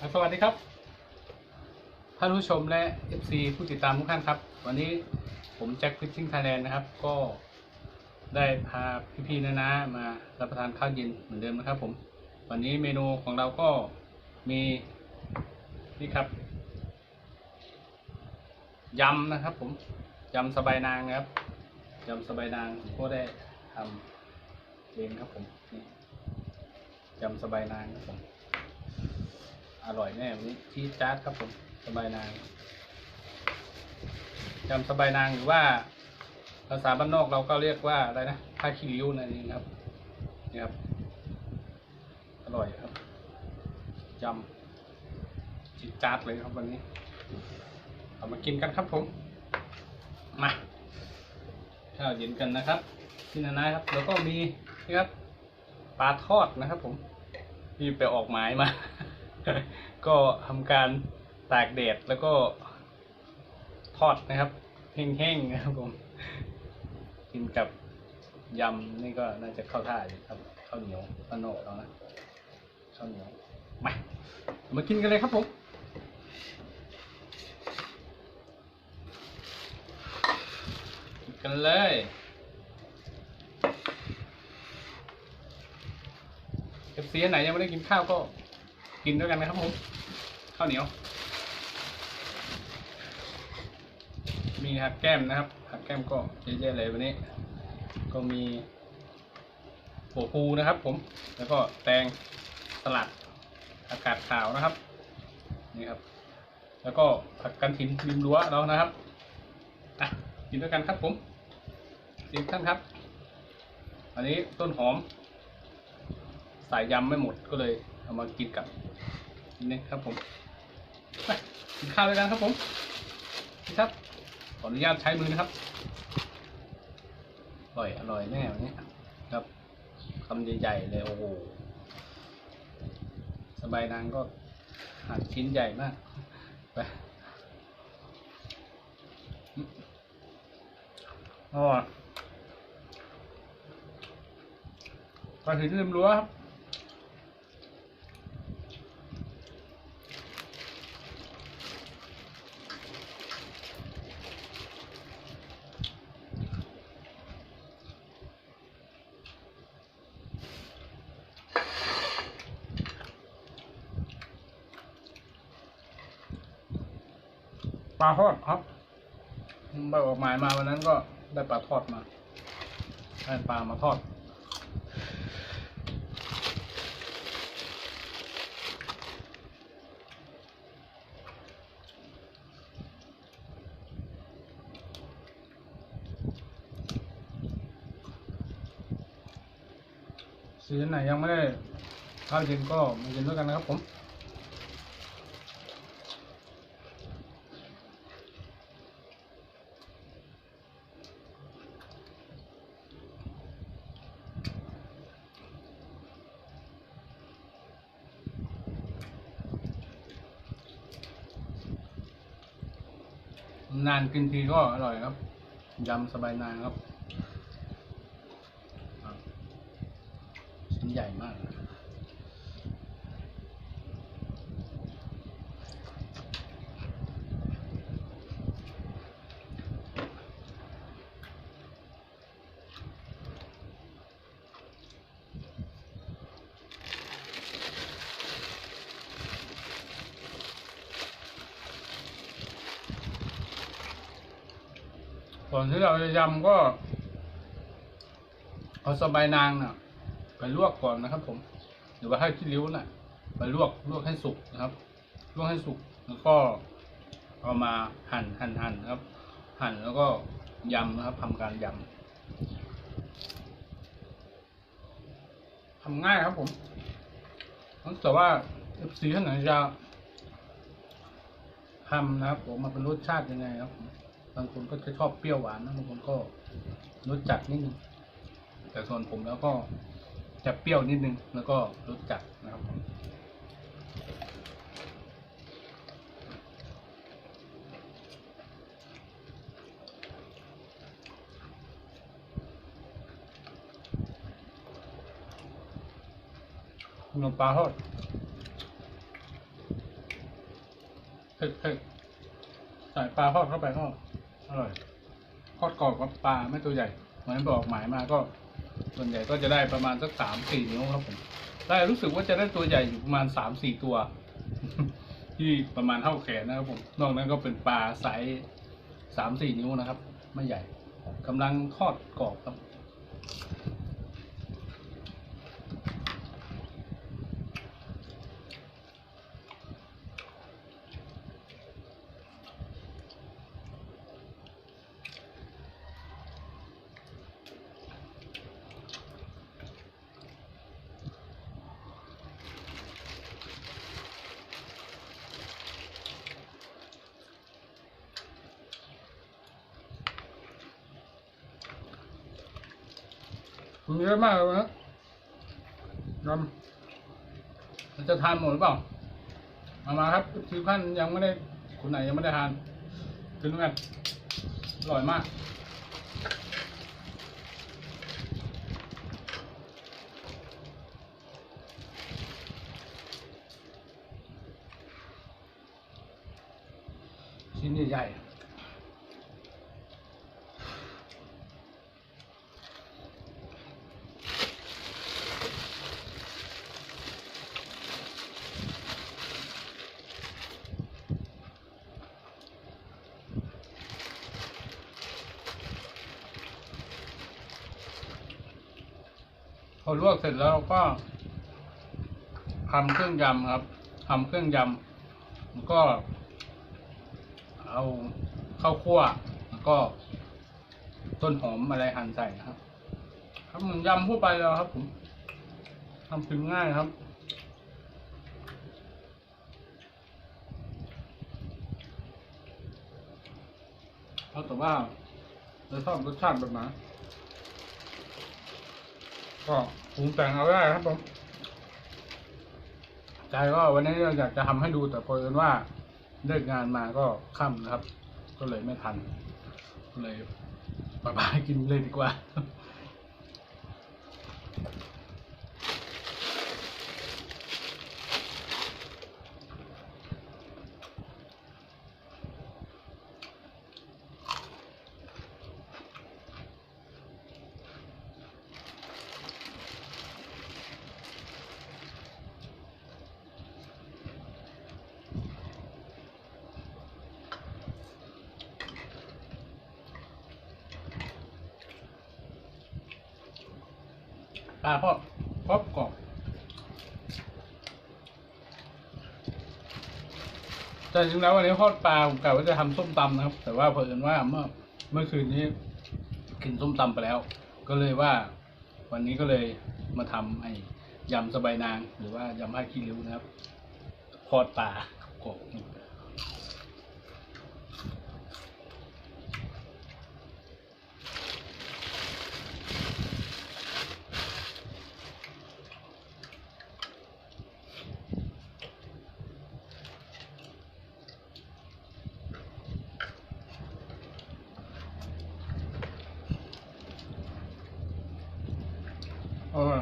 สวัสดีครับ ท่านผู้ชมและ FC ผู้ติดตามทุกท่านครับ วันนี้ผมแจ็คฟิชชิ่งไทยแลนด์นะครับ ก็ได้พาพี่ๆนะนะมารับประทานข้าวเย็นเหมือนเดิมนะครับผม วันนี้เมนูของเราก็มีนี่ครับยำนะครับผมยำสบายนางนะครับยำสบายนางผมก็ได้ทำเองครับผมนี่ยำสบายนางครับผม อร่อยแน่วันนี้ชีสจ๊าดครับผมสบายนางยำสบายนางหรือว่าภาษาบ้านนอกเราก็เรียกว่าอะไรนะผ้าขี้ริ้วนั่นเองครับนี่ครับ อร่อยครับยำชีสจ๊าดเลยครับวันนี้เอามากินกันครับผม มาข้าวเย็นกันนะครับที่นานาครับ แล้วก็มีนี่ครับปลาทอดนะครับผม ที่ไปออกหมายมา ก็ทำการตากแดดแล้วก็ทอดนะครับแห้งๆนะครับผม กินกับยำนี่ก็น่าจะเข้าท่าอยู่ครับข้าวเหนียวข้าวโนเรานะข้าวเหนียวมามากินกันเลยครับผมกันเลยเอฟซีไหนยังไม่ได้กินข้าวก็ กินด้วยกันนะครับผมข้าวเหนียว มีหักแก้มนะครับ หักแก้มก็เยอะๆเลยวันนี้ ก็มีหัวปูนะครับ ผม แล้วก็แตงสลัดอากาศขาวนะครับ นี่ครับ แล้วก็ผักกันถินริมรั้วเรานะครับอะกินด้วยกันครับผมสิท่านครับ อันนี้ต้นหอม สายยำไม่หมดก็เลย เอามากินกับนี่ครับผมไปกินข้าวด้วยกันครับผมนี่ครับขออนุญาตใช้มือนะครับอร่อยอร่อยแน่วันนี้ครับคำใหญ่ๆเลยโอ้โหสบายนางก็หั่นชิ้นใหญ่มากไปอ๋อไปถึงริมรั้วครับ ปลาทอดครับไปออกหมายมาวันนั้นก็ได้ปลาทอดมาได้ปลามาทอดสีไหนยังไม่ได้ข้าวเย็นก็มากินด้วยกันนะครับผม นานกินทีก็อร่อยครับ ยำสบายนางครับชิ้นใหญ่มากเล ยก่อนที่เราจะยำก็ เอาสบายนางน่ะ ไปลวกก่อนนะครับ ผมหรือว่าให้ขี้ริ้วน่ะ ไปลวกลวกให้สุกนะครับ ลวกให้สุกแล้วก็เอามาหั่นหั่นหั่นนะครับ หั่นแล้วก็ยำนะครับทำการยำทำง่ายครับ ผมแต่ว่าเอฟซีท่านไหนจะทำนะครับ ผมมาเป็นรสชาติยังไงครับ บางคนก็จะชอบเปรี้ยวหวานนะบางคนก็รสจัดนิดนึงแต่ส่วนผมแล้วก็จะเปรี้ยวนิดนึงแล้วก็รสจัดนะครับขนมปลาทอดเผ็ดเผ็ดใส่ปลาทอดเข้าไปก็ อร่อยทอดกรอบกับปลาไม่ตัวใหญ่เหมือนบอกหมายมาก็ ส่วนใหญ่ก็จะได้ประมาณสักสามสี่นิ้วครับผมได้รู้สึกว่าจะได้ตัวใหญ่อยู่ประมาณสามสี่ตัว ที่ประมาณเท่าแขนนะครับผมนอกนั้นก็เป็นปลาไซส์สามสี่นิ้วนะครับ ไม่ใหญ่กำลังทอดกรอบครับ มันเยอะมากเลยนะนำมันจะทานหมดหรือเปล่ามามาครับทีท่านยังไม่ได้คนไหนยังไม่ได้ทานกินด้วกันอร่อยมากชิ้นใหญ่ๆ อลวกเสร็จแล้วเราก็ทำเครื่องยำครับทำเครื่องยำแล้วก็ เอาข้าวคั่วแล้วก็ ต้นหอมอะไรหั่นใส่นะครับ ครับเหมือนยำทั่วไปแล้วครับ ผมทำกินง่ายครับเอาะแต่ว่าเราชอบรสชาติแบบไหน ก็ปรุงแต่งเอาได้ครับผม ใจก็วันนี้เราอยากจะทำให้ดูแต่พอเอิญว่าเลิกงานมาก็ค่ำนะครับ ก็เลยไม่ทันก็เลยปะปากินเลยดีกว่า ปลาพอดพอบกรอบแต่จริงแล้ววันนี้ทอดปลาผมกะว่าจะทำส้มตำนะครับ แต่ว่าเผอิญว่าเมื่อเมื่อคืนนี้กินส้มตำไปแล้ว ก็เลยว่า วันนี้ก็เลยมาทำไอ้ยำสะใบายนาง หรือว่ายำผ้าขี้ริ้วนะครับทอดปลากรอบ เออ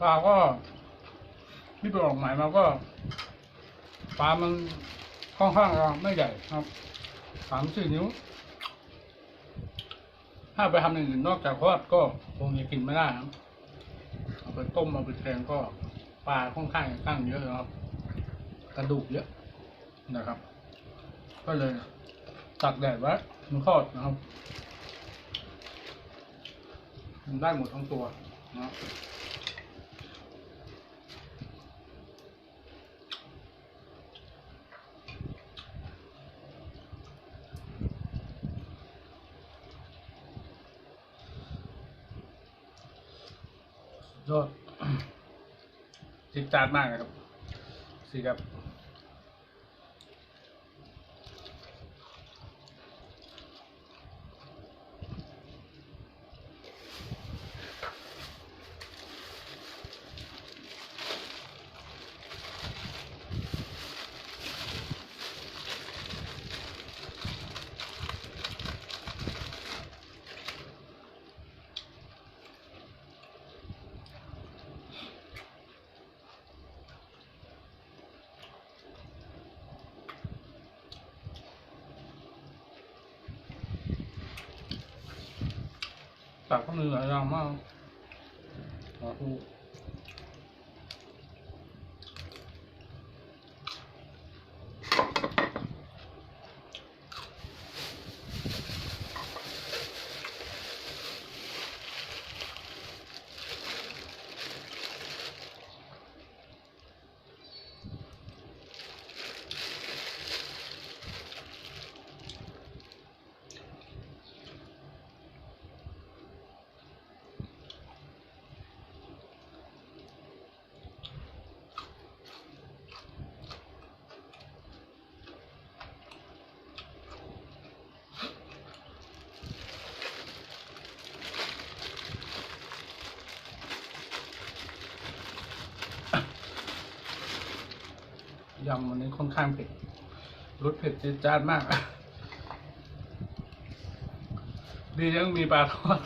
ปลาก็ที่ไปออกหมายมาก็ปลามันค่อนข้างไม่ใหญ่ครับสามสี่นิ้ว ถ้าไปทำอย่างอื่นนอกจากทอดก็คงจะกินไม่ได้ครับ ไปต้มเอาไปแทงก็ปลาค่อนข้างตั้งเยอะนะครับ กระดูกเยอะนะครับ ก็เลยตักแดดไว้มันทอดนะครับมันได้หมดทั้งตัวนะครับ ยอดจิดจานมากนะครับสิครับากก็มีหลายอย่างมากสาธุ ยำวันนี้ค่อนข้างเผ็ดรสเผ็ดจี๊ดจ้าดมาก ดียังมีปลาทอด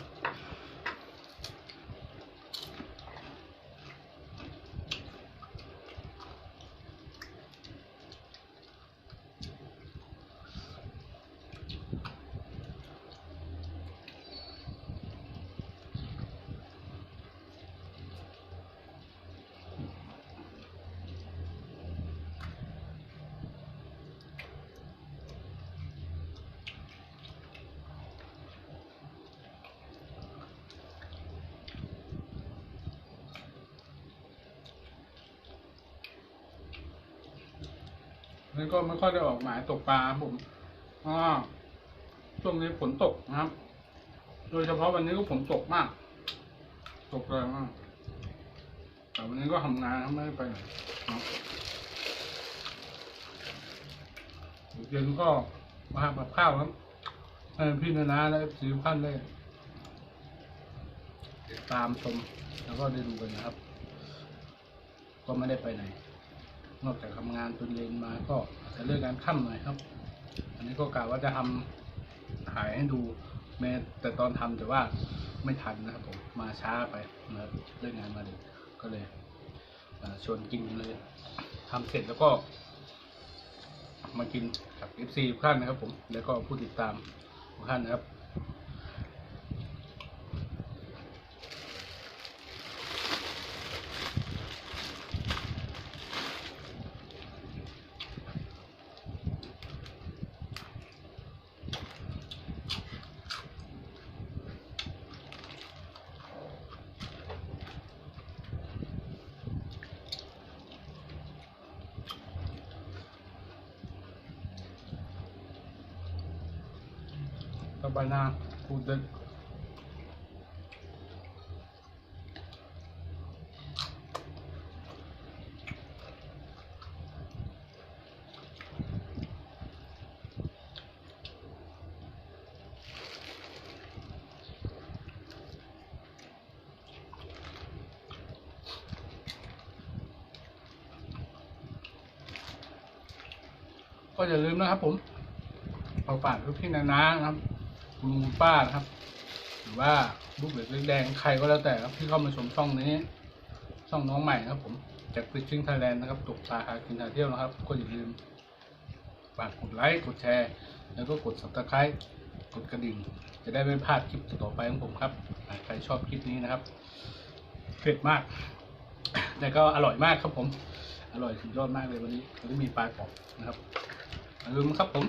นี่ก็ไม่ค่อยได้ออกหมายตกปลาครับผมอ่าช่วงนี้ฝนตกนะครับ โดยเฉพาะวันนี้ก็ฝนตกมาก ตกแรงมาก แต่วันนี้ก็ทำงานไม่ได้ไปไหนครับเย็นก็มาทำกับข้าวครับให้พี่นานาและสีพันได้ตามชมแล้วก็ได้ดูกันนะครับ ก็ไม่ได้ไปไหน นอกจากทำงานจนเย็นมาก็อาจจะเลิกงานค่ำหน่อยครับ อันนี้ก็กะว่าจะทำถ่ายให้ดูแม้แต่ตอนทำแต่ว่าไม่ทันนะครับผมมาช้าไปนะเลิกงานมาดึกก็เลยชวนกินเลยทำเสร็จแล้วก็ มากินกับ FC ทุกท่านนะครับผมแล้วก็ผู้ติดตามทุกท่านนะครับ ต่อไปนาพูดเด็กก็อย่าลืมนะครับผมเอาฝากทุกพี่นานานะครับ คุณลุงคุณป้าครับ หรือว่าลูกเด็กเล็กแดงใครก็แล้วแต่ครับที่เข้ามาชมช่องนี้ช่องน้องใหม่ครับผมจากฟิชชิ่งไทยแลนด์นะครับตกปลาหากินหาเที่ยวนะครับก็อย่าลืมฝากกดไลค์กดแชร์ แล้วก็กด subscribe กดกระดิ่ง จะได้ไม่พลาดคลิปต่อไปของผมครับใครชอบคลิปนี้นะครับเผ็ดมาก แต่ก็อร่อยมากครับผม อร่อยสุดยอดมากเลยวันนี้วันนี้มีปลากรอบนะครับอย่าลืมครับผม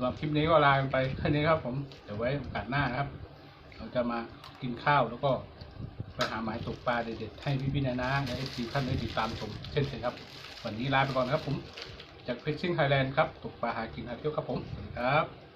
สำหรับคลิปนี้ก็ลาไปแค่นี้ครับ ผมเดี๋ยวไว้โอกาสหน้าครับ เราจะมากินข้าวแล้วก็ไปหาหมายตกปลาเด็ดๆให้พี่ๆนานาและเอฟซีท่านได้ติดตามชมเช่นเคยครับ วันนี้ลาไปก่อนครับผม จากฟิชชิ่งไทยแลนด์ครับตกปลาหากินหาเที่ยวครับผมสวัสดีครับ